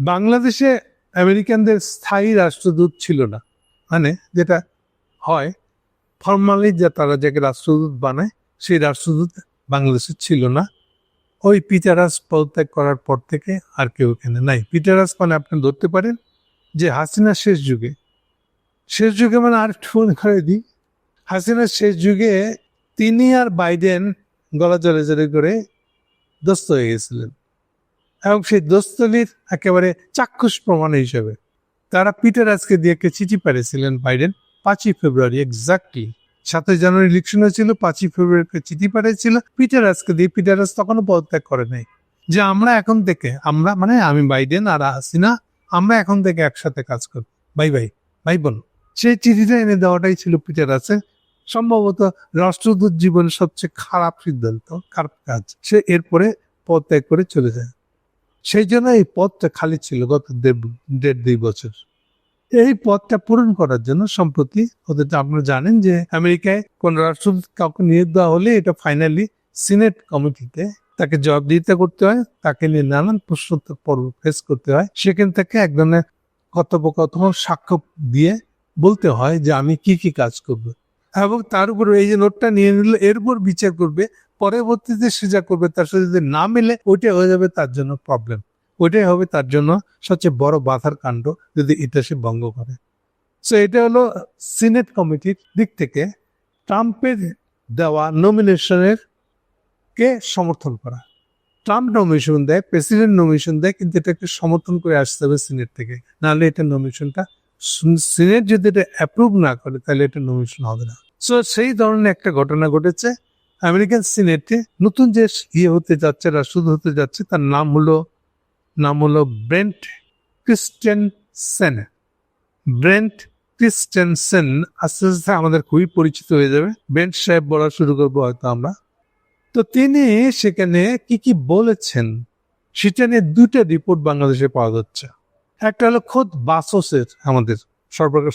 বাংলাদেশে আমেরিকানদের স্থায়ী রাষ্ট্রদূত ছিল না। মানে যেটা হয় ফর্মালি যে তারা যাকে রাষ্ট্রদূত বানায়, সেই রাষ্ট্রদূত বাংলাদেশে ছিল না। ওই পিটারাস পদত্যাগ করার পর থেকে আর কেউ এখানে নাই। পিটারাস মানে আপনি ধরতে পারেন যে হাসিনা শেষ যুগে। শেষ যুগে মানে আর মনে করে দিই। হাসিনার শেষ যুগে তিনি আর বাইডেন গলা জলে জলে করে দোস্ত হয়ে গেছিলেন। এবং সেই দোস্তলির একেবারে চাক্ষুষ প্রমাণ হিসেবে তারা পিটার আজকে দিয়ে একটা চিঠি পাঠিয়েছিলেন বাইডেন পাঁচই ফেব্রুয়ারি এক্স্যাক্টলি সাতই জানুয়ারি ইলেকশন হয়েছিল, পাঁচই ফেব্রুয়ারি চিঠি পাঠিয়েছিল। পিটার আজকে দিয়ে পিটার আজ তখনও পদত্যাগ করে নাই। যে আমরা এখন থেকে, আমরা মানে আমি বাইডেন আর হাসিনা আমরা এখন থেকে একসাথে কাজ করব। বাই বাই বাই বোন। সেই চিঠিটা এনে দেওয়াটাই ছিল পিটার আছে সম্ভবত রাষ্ট্রদূত জীবনের সবচেয়ে খারাপ সিদ্ধান্ত, খারাপ কাজ। সে এরপরে পদত্যাগ করে চলে যায়। সেই জন্য এই পদটা খালি ছিল গত দেড়- দুই বছর। এই পদটা পূরণ করার জন্য সম্প্রতি ওদের আপনারা জানেন যে আমেরিকায় কোন রাষ্ট্রদূত কাউকে নিয়োগ দেওয়া হলে এটা ফাইনালি সিনেট কমিটিতে তাকে জবাবদিহিতা করতে হয়, তাকে নিয়ে নানান প্রশ্নোত্তর পর্ব ফেস করতে হয়। সেখান থেকে এক ধরনের কথোপকথন, সাক্ষ্য দিয়ে বলতে হয় যে আমি কি কি কাজ করব। এবং তার উপর এই যে নোটটা নিয়ে নিল, এর উপর বিচার করবে পরবর্তীতে সে যা করবে, তার সাথে যদি না মিলে, ওইটাই হয়ে যাবে তার জন্য প্রবলেম ওইটাই হবে তার জন্য সবচেয়ে বড় বাধার কাণ্ড যদি এটা সে ভঙ্গ করে। সো এটা হলো সিনেট কমিটির দিক থেকে ট্রাম্পের দেওয়া নমিনেশনের কে সমর্থন করা। ট্রাম্প নমিনেশন দেয় প্রেসিডেন্ট নমিনেশন দেয়, কিন্তু এটাকে সমর্থন করে আসতে হবে সিনেট থেকে। নাহলে এটা নমিনেশনটা সিনেট যদি এটা অ্যাপ্রুভ না করে, তাহলে এটা নমিনেশন হবে না। সো সেই ধরনের একটা ঘটনা ঘটেছে। আমেরিকান সিনেটে নতুন যে ইয়ে হতে যাচ্ছে রাষ্ট্রদূত হতে যাচ্ছে, তার নাম হলো নাম হলো ব্রেন্ট ক্রিস্টেনসেন ব্রেন্ট ক্রিস্টেনসেন আস্তে আস্তে আমাদের খুবই পরিচিত হয়ে যাবে। ব্রেন্ট সাহেব বলা শুরু করব হয়তো আমরা। তো তিনি সেখানে কি কি বলেছেন, সেটা নিয়ে দুইটা রিপোর্ট বাংলাদেশে পাওয়া যাচ্ছে। একটা হলো খোদ বাসসের আমাদের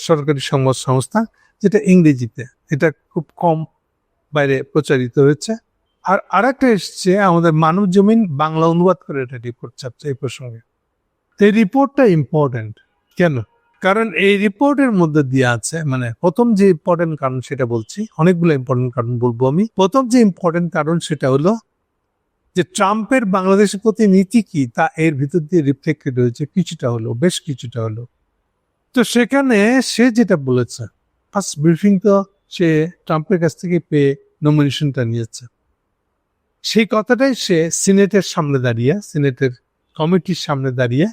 সরকারি সংবাদ সংস্থা, যেটা ইংরেজিতে। এটা খুব কম বাইরে প্রচারিত হয়েছে। আর আরেকটা এসছে, আমাদের মানব জমিন বাংলা অনুবাদ করে এটা রিপোর্ট ছাপছে এই প্রসঙ্গে। এই রিপোর্টটা ইম্পর্টেন্ট কেন? কারণ এই রিপোর্টের মধ্যে দিয়ে আছে মানে প্রথম যে ইম্পর্টেন্ট কারণ সেটা বলছি, অনেকগুলো ইম্পর্টেন্ট কারণ বলব আমি। প্রথম যে ইম্পর্টেন্ট কারণ সেটা হলো যে ট্রাম্পের বাংলাদেশের প্রতি নীতি কি, তা এর ভিতর দিয়ে রিফ্লেক্টেড হয়েছে, কিছুটা হলো, বেশ কিছুটা হলো। তো সেখানে সে যেটা বলেছে ফার্স্ট ব্রিফিং তো সে ট্রাম্পের কাছ থেকে পেয়ে নমিনেশনটা নিয়েছে। সেই কথাটাই সে সিনেটের সামনে দাঁড়িয়ে, সিনেটের কমিটির সামনে দাঁড়িয়ে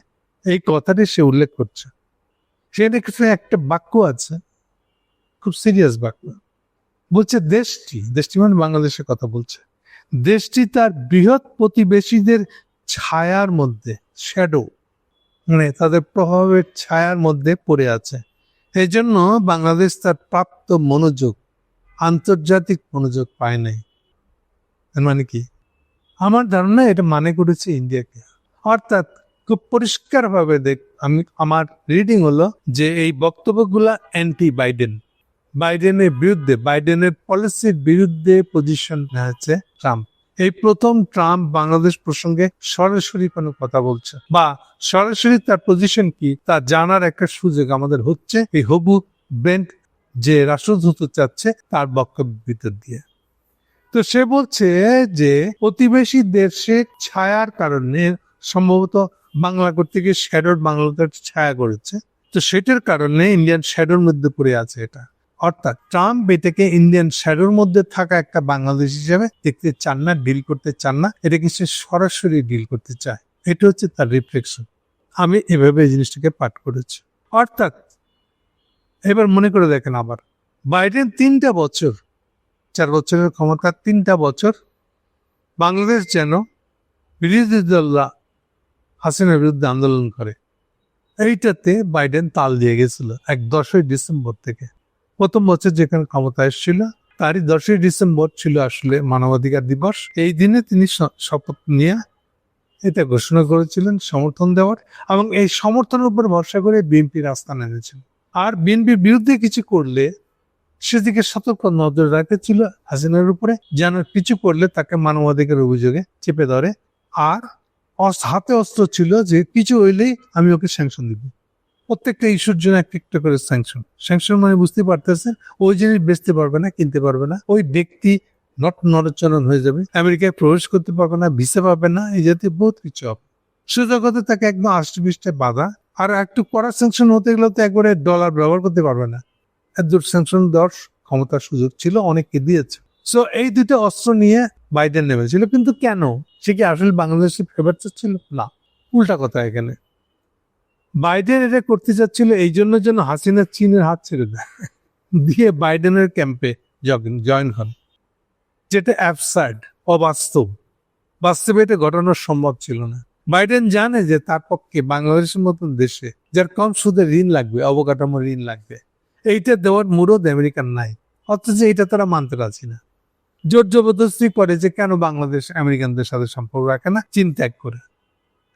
এই কথাটাই সে উল্লেখ করছে। সেখানে কিছু একটা বাক্য আছে, খুব সিরিয়াস বাক্য। বলছে, দেশটি দেশটি মানে বাংলাদেশের কথা বলছে, দেশটি তার বৃহৎ প্রতিবেশীদের ছায়ার মধ্যে শ্যাডো মানে তাদের প্রভাবের ছায়ার মধ্যে পড়ে আছে। এই জন্য বাংলাদেশ তার প্রাপ্ত মনোযোগ, আন্তর্জাতিক মনোযোগ পায় নাই। মানে কি? আমার ধারণা এটা মানে করেছে ইন্ডিয়াকে। অর্থাৎ খুব পরিষ্কারভাবে দেখ, আমি, আমার রিডিং হলো যে এই বক্তব্যগুলা অ্যান্টি বাইডেন বাইডেনের বিরুদ্ধে বাইডেনের পলিসির বিরুদ্ধে পজিশন হচ্ছে ট্রাম্প এই প্রথম ট্রাম্প বাংলাদেশ প্রসঙ্গে সরাসরি কোনো কথা বলছে বা সরাসরি তার পজিশন কি, তা জানার একটা সুযোগ আমাদের হচ্ছে এই হবু ব্রেন্ট যে রাষ্ট্রদূত চাচ্ছে তার বক্তব্য ভিতর দিয়ে। তো সে বলছে যে প্রতিবেশী দেশের ছায়ার কারণে সম্ভবত বাংলা করতে গিয়ে শ্যাডোর বাংলাদেশ ছায়া করেছে তো সেটার কারণে ইন্ডিয়ান শ্যাডোর মধ্যে পড়ে আছে এটা। অর্থাৎ ট্রাম্প এটাকে ইন্ডিয়ান শ্যাডোর মধ্যে থাকা একটা বাংলাদেশ হিসেবে দেখতে চান না ডিল করতে চান না। এটাকে সে সরাসরি ডিল করতে চায়। এটা হচ্ছে তার রিফ্লেকশন আমি এভাবে এই জিনিসটাকে পাঠ করেছি। অর্থাৎ, এবার মনে করে দেখেন আবার, বাইডেন তিনটা বছর, চার বছরের ক্ষমতা, তিনটা বছর বাংলাদেশ যেন বিরোধী হাসিনার বিরুদ্ধে আন্দোলন করে। এইটাতে বাইডেন তাল দিয়ে গেছিল, এক দশই ডিসেম্বর থেকে। প্রথম বছর যেখানে ক্ষমতা এসেছিল, তারই দশই ডিসেম্বর ছিল আসলে মানবাধিকার দিবস। এই দিনে তিনি শপথ নিয়ে এটা ঘোষণা করেছিলেন সমর্থন দেওয়ার এবং এই সমর্থনের উপর ভরসা করে বিএনপি রাস্তা নেমেছিল আর বিএনপির বিরুদ্ধে কিছু করলে সেদিকে সতর্ক নজর রাখেছিল হাসিনার উপরে, যেন কিছু করলে তাকে মানবাধিকার অভিযোগে চেপে ধরে। আর হাতে অস্ত্র ছিল যে কিছু হইলেই আমি ওকে স্যাংশন দিব। প্রত্যেকটা ইস্যুর জন্য একটা একটা করে স্যাংশন স্যাংশন মানে বুঝতে পারতেছেন, ওই জিনিস বেচতে পারবে না, কিনতে পারবে না। ওই ব্যক্তি নট নরচরণ হয়ে যাবে। আমেরিকায় প্রবেশ করতে পারবে না, ভিসা পাবে না, এই জাতীয় বহুত কিছু হবে। সুযোগতে তাকে একদম আষ্টে পৃষ্ঠে বাধা। আর একটু কড়া স্যাংশন হতে গেলে তো একবারে ডলার ব্যবহার করতে পারবে না। এত স্যাংশন দেওয়ার ক্ষমতার সুযোগ ছিল, অনেককে দিয়েছে। সো এই দুটো অস্ত্র নিয়ে বাইডেন নেমেছিল। কিন্তু কেন? সে কি আসলে বাংলাদেশের ফেভার ছিল না। উল্টা কথা এখানে। বাইডেন এটা করতে চাচ্ছিল এই জন্য যেন হাসিনা চীনের হাত ছেড়ে দেয়। দিয়ে বাইডেনের ক্যাম্পে জয়েন হন। যেটা অ্যাবসার্ড অবাস্তব। বাস্তবে এটা ঘটানো সম্ভব ছিল না। বাইডেন জানে যে তার পক্ষে বাংলাদেশের মতন দেশে, যার কম সুদে ঋণ লাগবে অবকাঠামো ঋণ লাগবে, এইটা দেওয়ার মুরদ আমেরিকার নাই। অথচ এটা তারা মানতে রাজি না। জোর জবরদস্তি করে যে কেন বাংলাদেশ আমেরিকানদের সাথে সম্পর্ক রাখে না চীন ত্যাগ করে।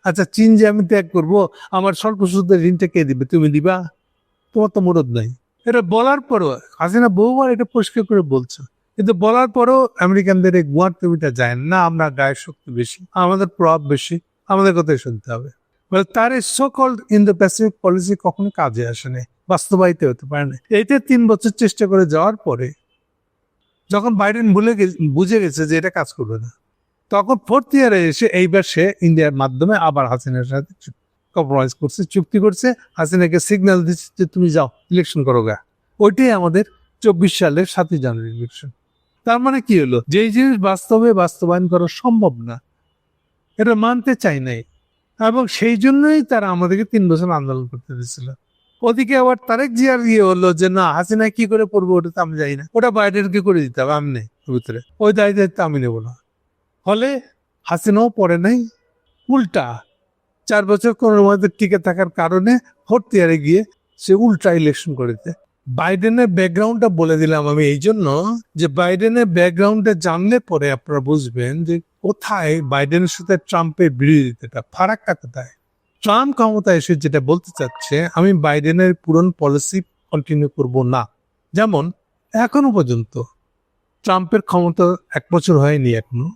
আচ্ছা চীন যে আমি ত্যাগ করব, আমার স্বল্প সুদের ঋণটা কে দিবে? তুমি দিবা? তোমার তো মুরদ নাই। এটা বলার পরও, হাসিনা বহুবার এটা পরিষ্কার করে বলছে। কিন্তু বলার পরও আমেরিকানদের এই গুয়ার তুমিটা যায় না। আমরা গায়ের শক্তি বেশি, আমাদের প্রভাব বেশি, আমাদের কথাই শুনতে হবে। বলে, তার এই সকল ইন্দো প্যাসিফিক পলিসি কখনো কাজে আসেনি বাস্তবায়িত হতে পারে না এইটা তিন বছর চেষ্টা করে যাওয়ার পরে, যখন বাইডেন ভুলে বুঝে গেছে যে এটা কাজ করবে না। তখন ফোর্থ ইয়ারে এসে এইবার সে ইন্ডিয়ার মাধ্যমে আবার হাসিনার সাথে কম্প্রোমাইজ করছে, চুক্তি করছে। হাসিনাকে সিগন্যাল দিচ্ছে যে তুমি যাও ইলেকশন করো গা। ওইটাই আমাদের চব্বিশ সালের সাতই জানুয়ারি ইলেকশন তার মানে কি হলো? যেই জিনিস বাস্তবে বাস্তবায়ন করা সম্ভব না, এটা মানতে চাই নাই। এবং সেই জন্যই তারা আমাদেরকে তিন বছর আন্দোলন করতে দিয়েছিল। ওদিকে আবার তারেক জিয়ার ইয়ে হলো যে, না, হাসিনা কি করে পড়ব ওটা তো আমি জানি না। ওটা বাইডেনকে করে দিতে হবে আমি নেই। ভিতরে ওই দায় দায়িত্ব আমি নেব না। ফলে হাসিনাও পড়ে নাই। উল্টা চার বছর কোনো মধ্যে টিকে থাকার কারণে ফোর্থ ইয়ারে গিয়ে সে উল্টা ইলেকশন করেছে। বাইডেনের ব্যাকগ্রাউন্ডটা বলে দিলাম আমি এই জন্য যে বাইডেনের ব্যাকগ্রাউন্ডে জানলে পরে আপনারা বুঝবেন যে কোথায় বাইডেনের সাথে ট্রাম্পের বিরোধিতাটা ফারাকটা কোথায়? ট্রাম্প ক্ষমতায় এসে যেটা বলতে চাচ্ছে, আমি বাইডেনের পুরন পলিসি কন্টিনিউ করব না। যেমন এখনও পর্যন্ত ট্রাম্পের ক্ষমতা এক বছর হয়নি এখনও।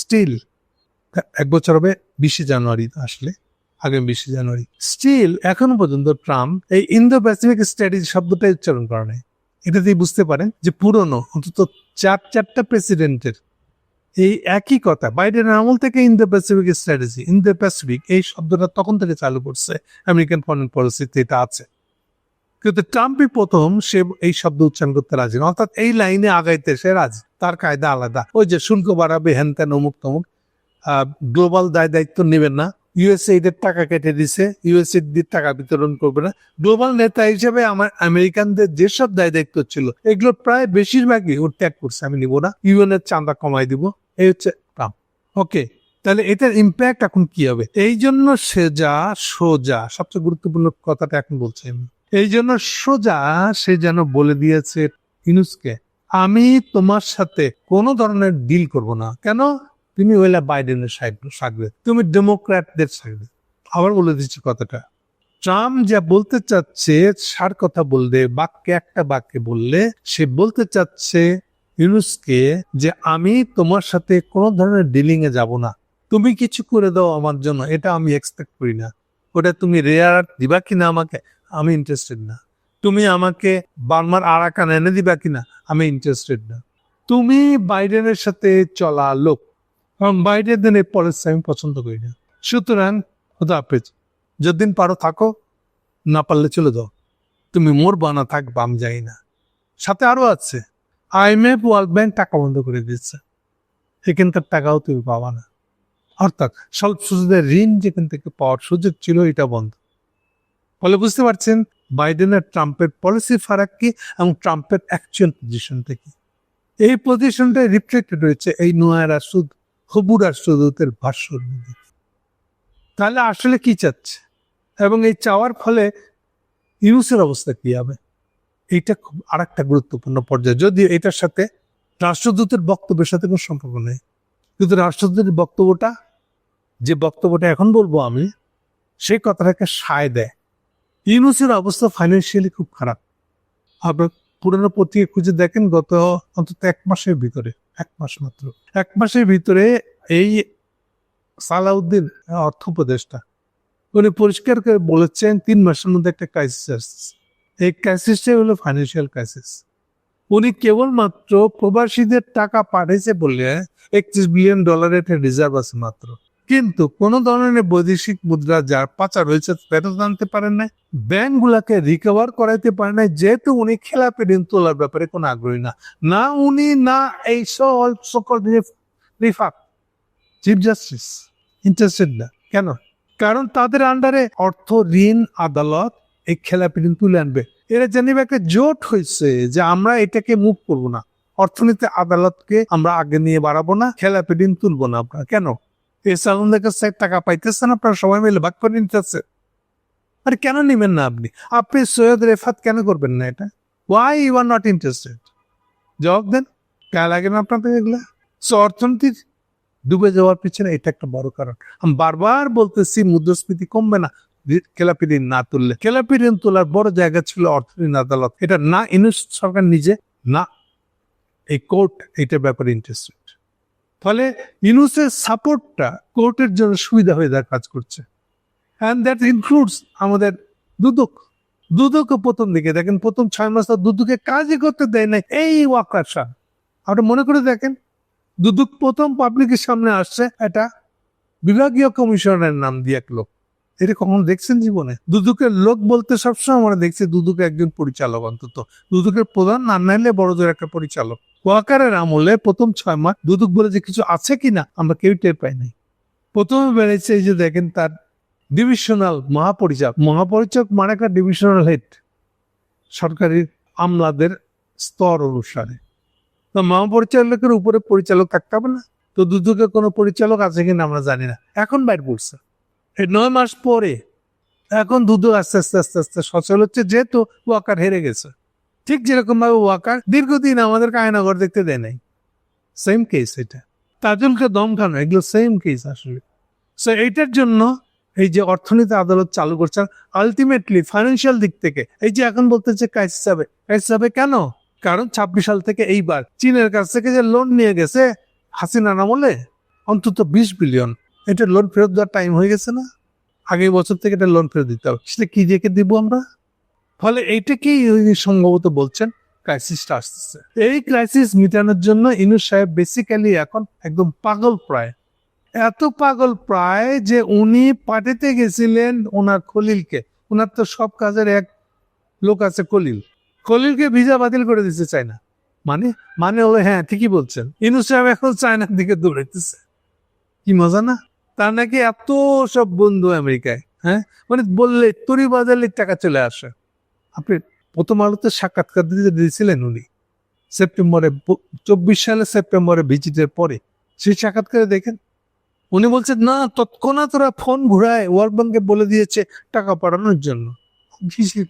স্টিল এক বছর হবে, বিশে জানুয়ারি আসলে, আগামী বিশে জানুয়ারি। স্টিল এখনও পর্যন্ত ট্রাম্প এই ইন্দো প্যাসিফিক স্ট্র্যাটেজি শব্দটাই উচ্চারণ করে নাই। এটাতেই বুঝতে পারেন যে পুরনো, অন্তত চার চারটা প্রেসিডেন্টের এই একই কথা বাইডেন আমল থেকে Indo Pacific strategy Indo Pacific এই শব্দটা তখন থেকে চালু করছে আমেরিকান ফরেন পলিসিতে এটা আছে। কিন্তু ট্রাম্পই প্রথম সে এই শব্দ উচ্চারণ করতে রাজি না অর্থাৎ এই লাইনে আগাইতে সে রাজি। তার কায়দা আলাদা। ওই যে শুল্ক বাড়াবে হ্যান ত্যান অমুক তমুক। গ্লোবাল দায় দায়িত্ব নেবেন না। ইউএসএইড এর টাকা কেটে দিছে। ইউএসএইড দিয়ে টাকা বিতরণ করবে না। গ্লোবাল নেতা হিসেবে আমার আমেরিকানদের যেসব দায় দায়িত্ব ছিল, এগুলো প্রায় বেশিরভাগই ও ত্যাগ করছে। আমি নিব না। ইউএন এর চাঁদা কমাই দিব। এই হচ্ছে ট্রাম্প। ওকে, তাহলে এটার ইম্প্যাক্ট এখন কি হবে? এই জন্য সেজা, সোজা, সবচেয়ে গুরুত্বপূর্ণ কথাটা এখন বলছি আমি। এই জন্য সোজা সে যেন বলে দিয়েছে, ইনুসকে, আমি তোমার সাথে কোনো ধরনের ডিল করব না। কেন? তুমি হইলে বাইডেনের সাগরে, তুমি ডেমোক্র্যাটদের সাগরে। আবার বলে দিচ্ছি কথাটা। ট্রাম্প যা বলতে চাচ্ছে, সার কথা বললে, বাক্যে একটা বাক্যে বললে, সে বলতে চাচ্ছে ইউনুসকে যে আমি তোমার সাথে কোনো ধরনের ডিলিং এ যাব না। তুমি কিছু করে দাও আমার জন্য, এটা আমি এক্সপেক্ট করি না। ওটা তুমি রেয়ার দিবা কিনা আমাকে? আমি ইন্টারেস্টেড না। তুমি আমাকে বার্মার আরাকান এনে দিবা কিনা, আমি ইন্টারেস্টেড না। তুমি বাইডেনের সাথে চলা লোক এবং বাইডেনের পলিসি আমি পছন্দ করি না। সুতরাং হাফেজ পারো থাকো, না পারলে চলে যাও। তুমি মোর বানা থাকবা, আমি যাই না। সাথে আরও আছে আইএমএফ ওয়ার্ল্ড ব্যাংক টাকা বন্ধ করে দিচ্ছে এখানকার টাকাও তুমি পাবা না। অর্থাৎ স্বল্প সুদের ঋণ যেখান থেকে পাওয়ার সুযোগ ছিল, এটা বন্ধ। ফলে বুঝতে পারছেন বাইডেন আর ট্রাম্পের পলিসি ফারাক কি এবং ট্রাম্পের অ্যাকচুয়াল পজিশনটা কি? এই পজিশনটা রিফ্লেক্টেড হয়েছে এই নোয়া রাষ্ট্রদূত হবু রাষ্ট্রদূতের মধ্যে তাহলে আসলে কি চাচ্ছে? এবং এই চাওয়ার ফলে ইউসের অবস্থা কি হবে? এইটা খুব আর একটা গুরুত্বপূর্ণ পর্যায়ে। যদিও এটার সাথে রাষ্ট্রদূতের বক্তব্যের সাথে কোনো সম্পর্ক নেই। কিন্তু রাষ্ট্রদূতের বক্তব্যটা, যে বক্তব্যটা এখন বলব আমি, সেই কথাটাকে সায় দেয়। ইউনুসের অবস্থা ফাইন্যান্সিয়ালি খুব খারাপ। আপনার পুরনো পত্রিকা খুঁজে দেখেন গত অন্তত এক মাসের ভিতরে, এক মাস মাত্র। এক মাসের ভিতরে এই সালাউদ্দিন, অর্থ উপদেষ্টা, উনি পরিষ্কার করে বলেছেন তিন মাসের মধ্যে একটা ক্রাইসিস আসছে। এই ক্রাইসিসটাই হলো ফাইন্যান্সিয়াল ক্রাইসিস উনি কেবলমাত্র প্রবাসীদের টাকা পাঠিয়েছে বলে একত্রিশ বিলিয়ন ডলারের একটা রিজার্ভ আছে মাত্র। কিন্তু কোন ধরনের বৈদেশিক মুদ্রা যার পাচার হয়েছে ফেরত আনতে পারেন নাই ব্যাংকগুলাকে রিকভার করাইতে পারে নাই, যেহেতু উনি খেলাপি ঋণ তোলার ব্যাপারে কোনো আগ্রহী না। না উনি, না এই সকল চিফ জাস্টিস ইন্টারেস্টেড না। কেন? কারণ তাদের আন্ডারে অর্থ ঋণ আদালত এই খেলাপি ঋণ তুলে আনবে। এরা জানিবে একটা জোট হয়েছে যে আমরা এটাকে মুভ করব না। অর্থনীতি আদালতকে আমরা আগে নিয়ে বাড়াবো না, খেলাপি ঋণ তুলবো না আপনারা কেন? এই সালুনদের কাছে টাকা পাইতেছেন আপনারা? সবাই মিলে ভাগ করে নিতেছে আরে কেন নিবেন না আপনি? আপনি সৈয়দ রেফাত কেন করবেন না এটা? Why you are not interested জবাব দেন কে লাগে না আপনাদের এগুলা। সো অর্থনীতির ডুবে যাওয়ার পিছনে এটা একটা বড় কারণ। আমি বারবার বলতেছি, মুদ্রাস্ফীতি কমবে না। খেলাপি ঋণ না তুললে। খেলাপি ঋণ তোলার বড় জায়গা ছিল অর্থ ঋণ আদালত। এটা না ইউনুস সরকার নিজে, না এই কোর্ট, এইটার ব্যাপারে ইন্টারেস্টেড ফলে ইউনুসের সাপোর্টটা কোর্টের জন্য সুবিধা হয়ে দেওয়ার কাজ করছে। অ্যান্ড দ্যাট ইনক্লুডস আমাদের দুদক। দুদকও প্রথম দিকে। দেখেন, প্রথম ছয় মাস তো দুদুকে কাজই করতে দেয় না এই ওয়াকার শাহ আপনি মনে করে দেখেন, দুদক প্রথম পাবলিকের সামনে আসছে, এটা বিভাগীয় কমিশনের নাম দিয়ে এক লোক। এটা কখনো দেখছেন জীবনে? দুদুকের লোক বলতে সবসময় আমরা দেখছি দুদুকে একজন পরিচালক অন্তত। দুদুকের প্রধান, না নাইলে বড়দের একটা পরিচালক। ওয়াকারের আমলে প্রথম ছয় মাস দুদুক বলে যে কিছু আছে কিনা আমরা কেউ টের পাই নাই। প্রথমে বেড়েছে যে দেখেন তার ডিভিশনাল মহাপরিচালক। মহাপরিচালক মানে একটা ডিভিশনাল হেড সরকারি আমলাদের স্তর অনুসারে। তো মহাপরিচালকের উপরে পরিচালক থাকতে হবে না। তো দুদুকে কোনো পরিচালক আছে কিনা আমরা জানি না। এখন বাইর পড়ছে এই নয় মাস পরে এখন দুদু আস্তে আস্তে আস্তে আস্তে সচল হচ্ছে যেহেতু ওয়াকার হেরে গেছে। ঠিক যেরকম ভাবে ওয়াকার দীর্ঘদিন আমাদের কায়নাগর দেখতে দেয় নাই। সেম কেস এটা। তাজুলকে দম খানো এগুলো সেম কেস আসলে। সো এইটার জন্য এই যে অর্থনীতি আদালত চালু করছেন আলটিমেটলি ফাইন্যান্সিয়াল দিক থেকে, এই যে এখন বলতেছে ক্রাইসিস হবে ক্রাইসিস হবে কেন? কারণ ছাব্বিশ সাল থেকে এইবার চীনের কাছ থেকে যে লোন নিয়ে গেছে হাসিনা আমলে অন্তত বিশ বিলিয়ন এটা লোন ফেরত দেওয়ার টাইম হয়ে গেছে না? আগের বছর থেকে এটা লোন ফেরত দিতে হবে। সেটা কি রেখে দিব আমরা? ফলে এইটাকেই সম্ভবত বলছেন ক্রাইসিসটা আসতেছে। এই ক্রাইসিস মিটানোর জন্য ইনুস সাহেব বেসিক্যালি এখন একদম পাগল প্রায়। এত পাগল প্রায় যে উনি পাঠাতে গেছিলেন ওনার খলিলকে। ওনার তো সব কাজের এক লোক আছে খলিল। খলিলকে ভিসা বাতিল করে দিতে চায় না। মানে মানে হলো হ্যাঁ ঠিকই বলছেন। ইনুস সাহেব এখন চায়নার দিকে দৌড়াইতেছে। কি মজা না? তার নাকি এত সব বন্ধু আমেরিকায় হ্যাঁ? মানে বললে, তরি বাজালে টাকা চলে আসে। আপনি প্রথম আলোতে সাক্ষাৎকার দিতে দিয়েছিলেন উনি। সেপ্টেম্বরে চব্বিশ সালে সেপ্টেম্বরে ভিজিটের পরে। সেই সাক্ষাৎকারে দেখেন, উনি বলছেন, না, তৎক্ষণাৎ ওরা ফোন ঘুরায়, ওয়ার্ল্ড ব্যাংকে বলে দিয়েছে টাকা পাঠানোর জন্য।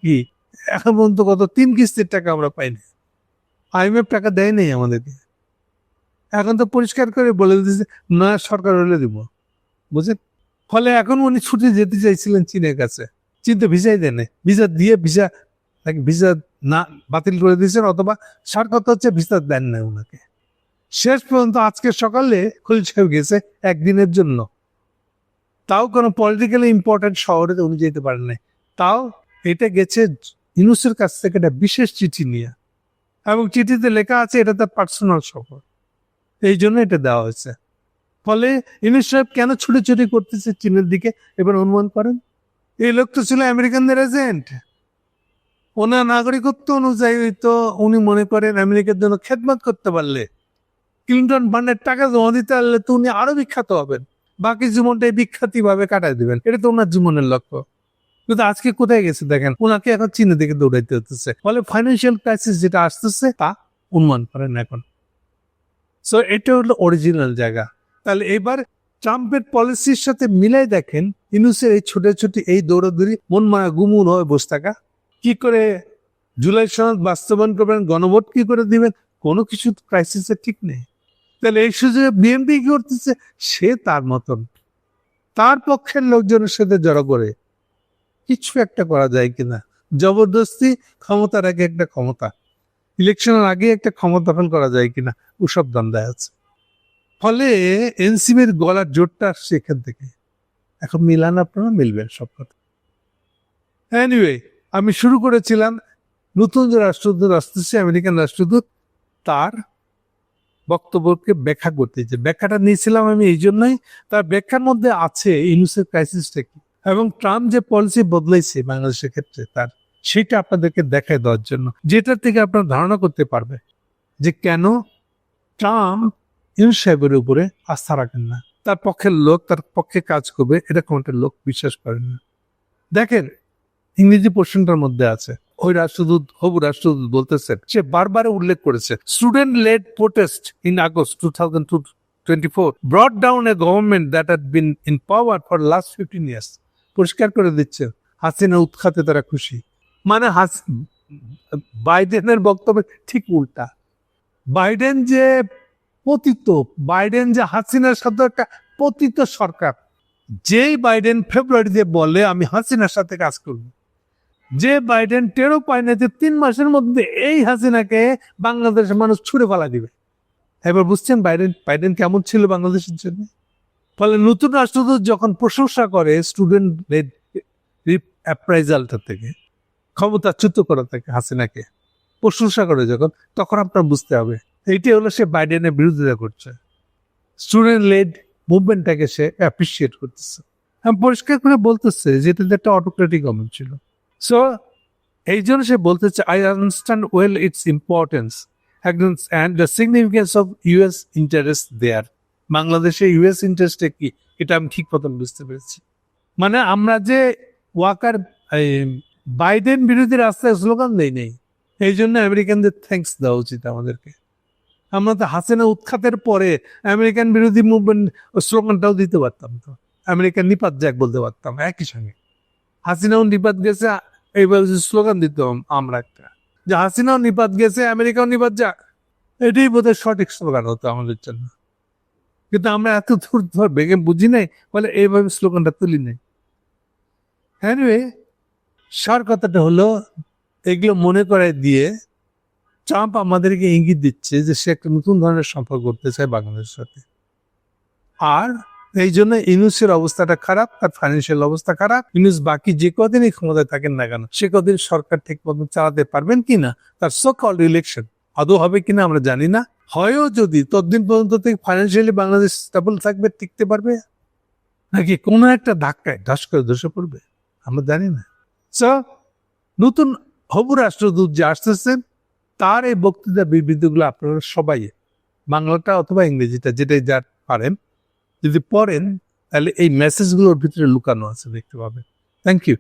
কি, এখন পর্যন্ত কত তিন কিস্তির টাকা আমরা পাইনি। আইএমএফ টাকা দেয় নেই আমাদেরকে। এখন তো পরিষ্কার করে বলে দিয়েছে, না, সরকার হলে দিব। বুঝলেন? ফলে এখন উনি ছুটে যেতে চাইছিলেন চীনের কাছে। চীন তো ভিসাই দেয় না ভিসা দিয়ে ভিসা নাকি ভিসা না বাতিল করে দিয়েছেন অথবা সরকার হচ্ছে ভিসা দেন না ওনাকে শেষ পর্যন্ত আজকে সকালে খলিল সাহেব গেছে একদিনের জন্য। তাও কোনো পলিটিক্যালি ইম্পর্টেন্ট শহরে উনি যেতে পারেন নাই। তাও এটা গেছে ইউনুসের কাছ থেকে একটা বিশেষ চিঠি নিয়ে। এবং চিঠিতে লেখা আছে, এটা তার পার্সোনাল সফর এই জন্য এটা দেওয়া হয়েছে। ফলে ইউনুস সাহেব কেন ছুটোছুটি করতেছে চীনের দিকে? এবার অনুমান করেন। এই লোক তো ছিল আমেরিকানদের এজেন্ট ওনার নাগরিকত্ব অনুযায়ী তো উনি মনে করেন আমেরিকার জন্য খেদমত করতে পারলে। ক্লিন্টন ফান্ডের টাকা জমা দিতে পারলে তো উনি আরও বিখ্যাত হবেন। বাকি জীবনটা বিখ্যাতি ভাবে কাটাই দিবেন। এটা তো ওনার জীবনের লক্ষ্য। কিন্তু আজকে কোথায় গেছে দেখেন, ওনাকে এখন চীনের দিকে দৌড়াইতে হতেছে ফলে ফাইন্যান্সিয়াল ক্রাইসিস যেটা আসতেছে, তা অনুমান করেন এখন। সো এটা হলো অরিজিনাল জায়গা। তাহলে এবার ট্রাম্পের পলিসির সাথে মিলাই দেখেন, ইনুসের এই ছোটাছুটি, এই দৌড়াদৌড়ি, মন মায়া গুমুন হয়ে বসে থাকা কি করে জুলাই সনদ বাস্তবায়ন করবেন, গণভোট কি করে দিবেন, কোনো কিছু ক্রাইসিসের ঠিক নেই। তাহলে এই সুযোগে বিএনপি কি করতেছে? সে তার মতন। তার পক্ষের লোকজনের সাথে জড়ো করে। কিছু একটা করা যায় কিনা। জবরদস্তি ক্ষমতার আগে একটা ক্ষমতা। ইলেকশনের আগে একটা ক্ষমতা করা যায় কিনা, ওসব দ্বন্দ্বায় আছে। ফলে এনসিবির গলার জোরটা আসছে এখান থেকে। এখন মিলান আপনারা মিলবেন সব কথা। এনিওয়ে আমি শুরু করেছিলাম নতুন যে রাষ্ট্রদূত আসতেছে, আমেরিকান রাষ্ট্রদূত, তার বক্তব্যকে ব্যাখ্যা করতে। যে ব্যাখ্যাটা নিয়েছিলাম আমি এই জন্যই, তার ব্যাখ্যার মধ্যে আছে ইউনুসের ক্রাইসিসটা কি? এবং ট্রাম্প যে পলিসি বদলাইছে বাংলাদেশের ক্ষেত্রে তার, সেটা আপনাদেরকে দেখায় দেওয়ার জন্য। যেটার থেকে আপনারা ধারণা করতে পারবে যে কেন ট্রাম্প ইউনুস সাহেবের উপরে আস্থা রাখেন না। তার পক্ষের লোক, তার পক্ষে কাজ করবে, এরকম একটা লোক বিশ্বাস করেন না। দেখেন ইংরেজি পোর্শনটার মধ্যে আছে। ওই রাষ্ট্রদূত, হবু রাষ্ট্রদূত বলতেছেন, সে বারবার উল্লেখ করেছে student led protest in August two thousand two twenty four brought down a government that had been in power for last fifteen years পরিষ্কার করে দিচ্ছে, হাসিনা উৎখাতে তারা খুশি। মানে হাস, বাইডেনের বক্তব্য ঠিক উল্টা। বাইডেন যে পতিত, বাইডেন যে হাসিনার সাথে একটা পতিত সরকার, যেই বাইডেন ফেব্রুয়ারিতে বলে, আমি হাসিনার সাথে কাজ করব। যে বাইডেন টেরো পায় না যে তিন মাসের মধ্যে এই হাসিনাকে বাংলাদেশের মানুষ ছুড়ে ফেলা দিবে। এবার বুঝছেন বাইডেন বাইডেন কেমন ছিল বাংলাদেশের জন্য? ফলে নতুন রাষ্ট্রদূত যখন প্রশংসা করে স্টুডেন্ট অ্যাপ্রাইজালটা থেকে, ক্ষমতাচ্যুত করা থাকে হাসিনাকে প্রশংসা করে যখন, তখন আপনার বুঝতে হবে, এইটি হলো সে বাইডেনের বিরোধিতা করছে। স্টুডেন্ট লেড মুভমেন্টটাকে সে অ্যাপ্রিসিয়েট করতেছে। আমি পরিষ্কার করে বলতেছে যে এটা একটা অটোক্রেটিক গভর্নমেন্ট ছিল। সো এই জন্য সে বলতেছে I understand well its importance একদম and the significance of US interest there বাংলাদেশে ইউএস ইন্টারেস্টে কি? এটা আমি ঠিক মতন বুঝতে পেরেছি। মানে আমরা যে ওয়াকার বাইডেন বিরোধী রাস্তায় স্লোগান দেই নেই, এই জন্য আমেরিকানদের থ্যাঙ্কস দেওয়া উচিত আমাদেরকে। আমরা তো হাসিনা উৎখাতের পরে আমেরিকান বিরোধী মুভমেন্ট স্লোগানটাও দিতে পারতাম তো। আমেরিকান নিপাত যাক বলতে পারতাম, একই সঙ্গে। হাসিনাও নিপাত গেছে এইবার স্লোগান দিতাম আমরা একটা। যে হাসিনাও নিপাত গেছে, আমেরিকাও নিপাত যাক। এটাই বোধহয় সঠিক স্লোগান হতো আমাদের জন্য। কিন্তু আমরা এত দূর ধর বেগে বুঝি নাই, বলে এইভাবে স্লোগানটা তুলি নাই। হ্যানিওয়ে সার কথাটা হলো, এগুলো মনে করে দিয়ে ট্রাম্প আমাদেরকে ইঙ্গিত দিচ্ছে যে সে একটা নতুন ধরনের সম্পর্ক করতে চায় বাংলাদেশের সাথে। আর এই জন্য ইউনুসের অবস্থাটা খারাপ, তার ফাইন্যান্সিয়াল অবস্থা খারাপ। ইউনুস বাকি যে কদিনই ক্ষমতায় থাকেন না কেন, সে কদিন সরকার ঠিক মতন চালাতে পারবেন কিনা, তার সো কল ইলেকশন আদৌ হবে কিনা আমরা জানি না। হয়ও যদি, ততদিন পর্যন্ত থেকে ফাইন্যান্সিয়ালি বাংলাদেশ স্টেবল থাকবে, টিকতে পারবে? নাকি কোনো একটা ধাক্কায় ধাস করে ধসে পড়বে? আমরা জানি না। নতুন হবু রাষ্ট্রদূত যে আসতেছেন, তার এই বক্তৃতা বিবৃতিগুলো আপনারা সবাই বাংলাটা অথবা ইংরেজিটা, যেটাই যার পারেন যদি পড়েন তাহলে এই মেসেজগুলোর ভিতরে লুকানো আছে দেখতে পাবেন। Thank you